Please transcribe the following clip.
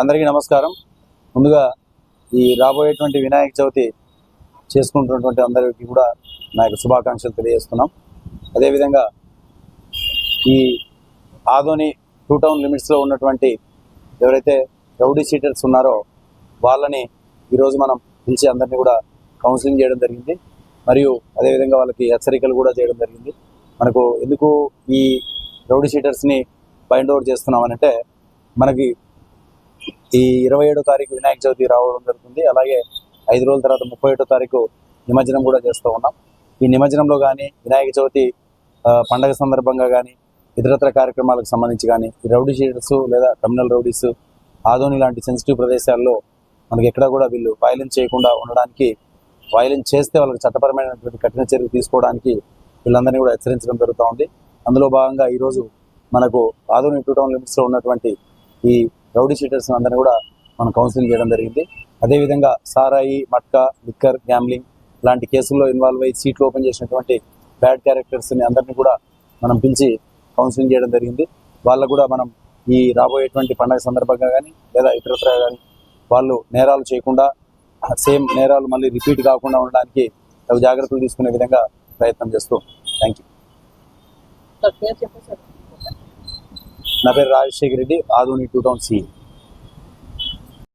అందరికీ నమస్కారం. ముందుగా ఈ రాబోయేటువంటి వినాయక చవితి చేసుకుంటున్నటువంటి అందరికీ కూడా నా యొక్క శుభాకాంక్షలు తెలియజేస్తున్నాం. అదేవిధంగా ఈ ఆదోని టూ టౌన్ లిమిట్స్లో ఉన్నటువంటి ఎవరైతే రౌడీ సీటర్స్ ఉన్నారో వాళ్ళని ఈరోజు మనం పిలిచి అందరినీ కూడా కౌన్సిలింగ్ చేయడం జరిగింది. మరియు అదేవిధంగా వాళ్ళకి హెచ్చరికలు కూడా చేయడం జరిగింది. మనకు ఎందుకు ఈ రౌడీ షీటర్స్ని బైండ్ ఓవర్ చేస్తున్నామనంటే మనకి ఈ ఇరవై ఏడో తారీఖు వినాయక చవితి రావడం జరుగుతుంది. అలాగే ఐదు రోజుల తర్వాత ముప్పై ఒకటో తారీఖు నిమజ్జనం కూడా చేస్తూ ఉన్నాం. ఈ నిమజ్జనంలో కానీ వినాయక చవితి పండగ సందర్భంగా కానీ ఇతరత్ర కార్యక్రమాలకు సంబంధించి కానీ ఈ రౌడీ షీటర్స్ లేదా క్రిమినల్ రౌడీస్ ఆదోని లాంటి సెన్సిటివ్ ప్రదేశాల్లో మనకి ఎక్కడ కూడా వీళ్ళు వైలెన్స్ చేయకుండా ఉండడానికి వైలెన్స్ చేస్తే వాళ్ళకి చట్టపరమైనటువంటి కఠిన చర్యలు తీసుకోవడానికి వీళ్ళందరినీ కూడా హెచ్చరించడం జరుగుతూ ఉంది. అందులో భాగంగా ఈరోజు మనకు ఆధునిక టూ టౌన్ లిమిట్స్లో ఉన్నటువంటి ఈ రౌడీ షీటర్స్ అందరినీ కూడా మనం కౌన్సిలింగ్ చేయడం జరిగింది. అదేవిధంగా సారాయి మట్కా లిక్కర్ గ్యాంబ్లింగ్ లాంటి కేసుల్లో ఇన్వాల్వ్ అయ్యి సీట్లు ఓపెన్ చేసినటువంటి బ్యాడ్ క్యారెక్టర్స్ని అందరినీ కూడా మనం పిలిచి కౌన్సిలింగ్ చేయడం జరిగింది. వాళ్ళకు కూడా మనం ఈ రాబోయేటువంటి పండగ సందర్భంగా కానీ లేదా ఇతరత్ర కానీ వాళ్ళు నేరాలు చేయకుండా సేమ్ నేరాలు మళ్ళీ రిపీట్ కాకుండా ఉండడానికి జాగ్రత్తలు తీసుకునే విధంగా ప్రయత్నం చేస్తూ థ్యాంక్ యూ నా పేరు రాజశేఖర్ రెడ్డి ఆధునిక టూ టౌన్ సి.